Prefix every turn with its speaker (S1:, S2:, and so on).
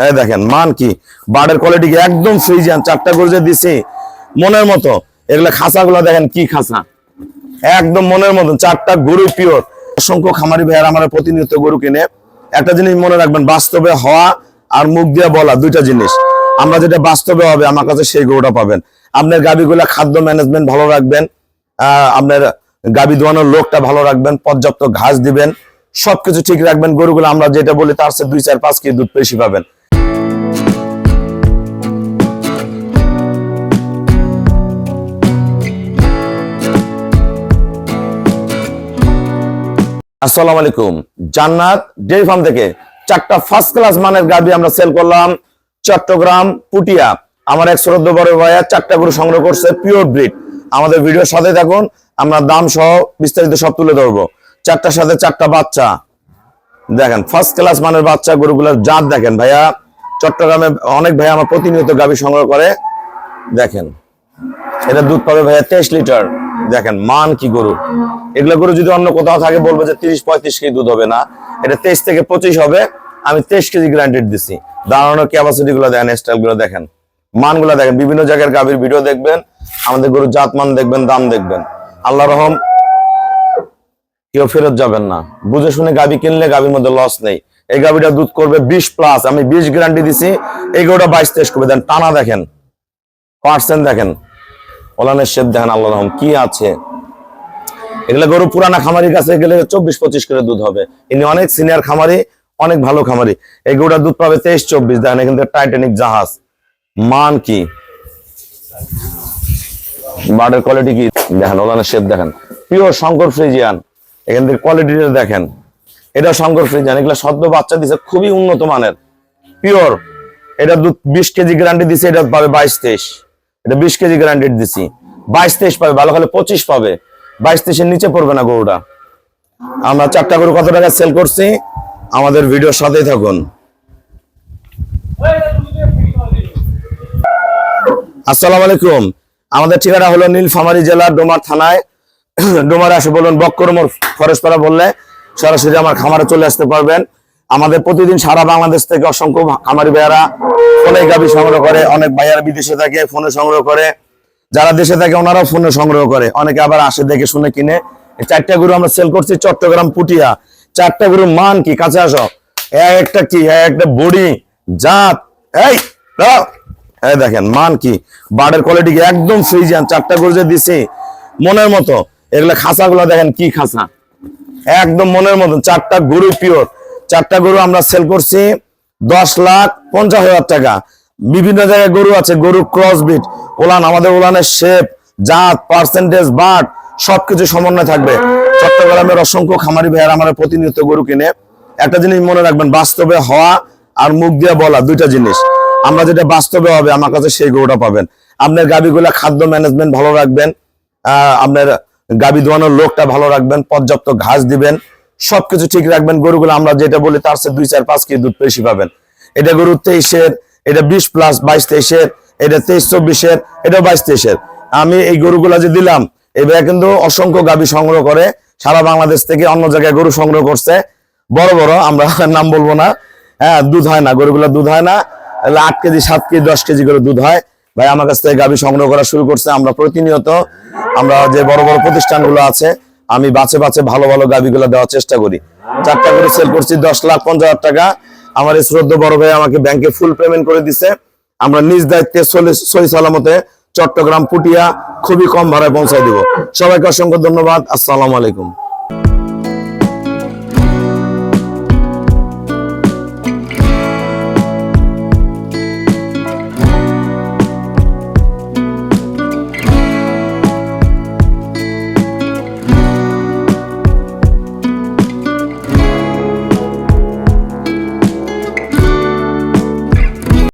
S1: হ্যাঁ দেখেন, মান কি? বার্ডের কোয়ালিটি কি একদম ফ্রিজিয়ান, চারটা গরু যে দিছি, মনের মতো। এগুলা খাঁচাগুলো দেখেন কি খাঁচা? একদম মনের মতন চারটা গরু পিওর অসংখ্য খামারি ভাইয়ার আমার প্রতিনিয়ত গরু কিনে। একটা জিনিস মনে রাখবেন, বাস্তবে হওয়া আর মুখ দিয়ে বলা দুইটা জিনিস। আমরা যেটা বাস্তবে হবে, আমার কাছে সেই গরুটা পাবেন। আপনার গাবিগুলা খাদ্য ম্যানেজমেন্ট ভালো রাখবেন আপনার গাবি দোয়ানোর লোকটা ভালো রাখবেন, পর্যাপ্ত ঘাস দিবেন, সবকিছু ঠিক রাখবেন। গরুগুলো আমরা যেটা বলি, তার চেয়ে দুই, চার, পাঁচ কেজি দুধ বেশি পাবেন। আসসালামু আলাইকুম। জান্নাত ডেয়ারি ফার্ম থেকে চারটা ফার্স্ট ক্লাস মানের গাবি আমরা সেল করলাম চট্টগ্রাম পুটিয়া। আমার এক শ্রদ্ধ বড় ভাইয়া চারটা গরু সংগ্রহ করছে পিওর ব্রিড আমাদের ভিডিওর সাথে থাকুন, আমরা দাম সহ বিস্তারিত সব তুলে ধরবো। চারটার সাথে চারটা বাচ্চা। দেখেন ফার্স্ট ক্লাস মানের বাচ্চা গরুগুলোর জাত দেখেন ভাইয়া। চট্টগ্রামে অনেক ভাইয়া আমার প্রতিনিয়ত গাবি সংগ্রহ করে। দেখেন, এটা দুধ পাবে ভাইয়া তেইশ লিটার। দেখেন, মান কি গরু? এগুলো গরু যদি অন্য কোথাও থাকে, বলব যে তিরিশ পঁয়ত্রিশ কেজি দুধ হবে না। এটা তেইশ থেকে পঁচিশ হবে। আমি তেইশ কেজি গ্রান্টেড দিচ্ছি দাঁড়ানোর ক্যাপাসিটি গুলো দেখেন স্টাইলগুলো দেখেন। মানগুলো দেখেন, বিভিন্ন জায়গার গাভীর ভিডিও দেখবেন, আমাদের গরুর জাত মান দেখবেন, দাম দেখবেন। আল্লাহ রহম, কেউ ফেরত যাবেন না। বুঝে শুনে গাবি কিনলে গাবির মধ্যে লস নেই। এই গাবিটা দুধ করবে বিশ প্লাস আমি বিশ গ্যারান্টি দিছি, এই গরুটা বাইশ তেইশ করবে। দেন টানা দেখেন পার্সেন্ট দেখেন। ওলানের শেপ দেখেন আল্লাহ রহম কি আছে। এগুলো গরু পুরানা খামারির কাছে গেলে চব্বিশ পঁচিশ করে দুধ হবে। ইনি অনেক সিনিয়র খামারি, অনেক ভালো খামারি। এই গরুটা দুধ পাবে তেইশ, চব্বিশ, দেখেন এখান থেকে টাইটানিক জাহাজ। মান কি? বার্ডের কোয়ালিটি কি? দেখেন ওলানের শেপ দেখেন। পিওর শঙ্কর ফ্রিজিয়ান। এখান থেকে কোয়ালিটিটা দেখেন। এটা শঙ্কর ফ্রিজিয়ান, এগুলো সদ্য বাচ্চা দিছে, খুবই উন্নত মানের। পিওর এটা দুধ বিশ কেজি গ্যারান্টি দিছে, এটা পাবে বাইশ, তেইশ। এটা বিশ কেজি গ্যারান্টি দিছি। বাইশ তেইশ পাবে, ভালো হলে পঁচিশ পাবে। বাইশ তেইশের নিচে পড়বে না গরুটা। আমরা চারটা গরু কত টাকা সেল করছি? আমাদের ভিডিওর সাথেই থাকুন। আসসালামু আলাইকুম। আমাদের ঠিকানা হলো নীলফামারী জেলার ডোমার থানায়। ডোমার আসে বলুন বক্করমোর ফরেস্টপাড়া বললে সরাসরি আমার খামারে চলে আসতে পারবেন। আমাদের প্রতিদিন সারা বাংলাদেশ থেকে অসংখ্য খামারি ভাইয়ারা ফোনে গাবি সংগ্রহ করে, অনেক ভাইয়ারা বিদেশে থাকে, ফোনে সংগ্রহ করে। যারা দেশে থাকে ওনারাও ফোনে সংগ্রহ করে। অনেকে আবার আসে, দেখে, শুনে, কিনে। চারটা গরু আমরা সেল করছি চট্টগ্রাম পুটিয়া। চারটা গরু মান কি? কাছে আসো। একটা কি? এক একটা বডি, জাত। এই। এই দেখেন, মান কি? বাড়ের কোয়ালিটি কি? একদম ফ্রিজিয়ান। চারটা গরু যে দিছি, মনের মতো। এগুলা খাঁচাগুলো দেখেন কি খাঁচা? একদম মনের মতন চারটা গরু পিওর চারটা গরু আমরা সেল করছি, দশ লাখ পঞ্চাশ হাজার টাকা। বিভিন্ন জায়গায় গরু আছে, গরু ক্রস বিট ওলান, আমাদের ওলানের শেপ জাত পার্সেন্টেজ বাট, সবকিছু সমন্বয় থাকবে। চট্টগ্রামের অসংখ্য খামারি ভাইয়ার আমার প্রতিনিয়ত গরু কিনে। একটা জিনিস মনে রাখবেন, বাস্তবে হওয়া আর মুখ দিয়ে বলা দুইটা জিনিস। আমরা যেটা বাস্তবে হবে, আমার কাছে সেই গরুটা পাবেন। আপনার গাবিগুলা খাদ্য ম্যানেজমেন্ট ভালো রাখবেন আপনার গাবি দোয়ানোর লোকটা ভালো রাখবেন, পর্যাপ্ত ঘাস দিবেন সবকিছু ঠিক রাখবেন। গরুগুলো আমরা যেটা বলি, তার চেয়ে দুই চার পাঁচ কেজি দুধ বেশি পাবেন। এটা গরু তেইশের, এটা বিশ প্লাস বাইশ তেইশের, এটা তেইশ চব্বিশের, এটা বাইশ তেইশের। আমি এই গরুগুলা যে দিলাম এবার কিন্তু অসংখ্য গাবি সংগ্রহ করে, সারা বাংলাদেশ থেকে অন্য জায়গায় গরু সংগ্রহ করছে। বড় বড়, আমরা নাম বলব না। হ্যাঁ দুধ হয় না, গরুগুলো দুধ হয় না। আট কেজি, সাত কেজি, দশ কেজি করে দুধ হয়। ভাই, আমার কাছ থেকে গাভী সংগ্রহ করা শুরু করছে। আমরা প্রতিনিয়ত, আমরা যে বড় বড় প্রতিষ্ঠানগুলো আছে আমি বাছে বাছে ভালো ভালো গাভীগুলো দেওয়ার চেষ্টা করি। চারটা করে সেল করছি, দশ লাখ, পঞ্চাশ হাজার টাকা। আমার এই শ্রদ্ধ বড় ভাই আমাকে ব্যাংকে ফুল পেমেন্ট করে দিছে। আমরা নিজ দায়িত্বে সহি সালামতে চট্টগ্রাম, পুটিয়া, খুবই কম ভাড়ায় পৌঁছায় দিব। সবাইকে অসংখ্য ধন্যবাদ। আসসালামু আলাইকুম।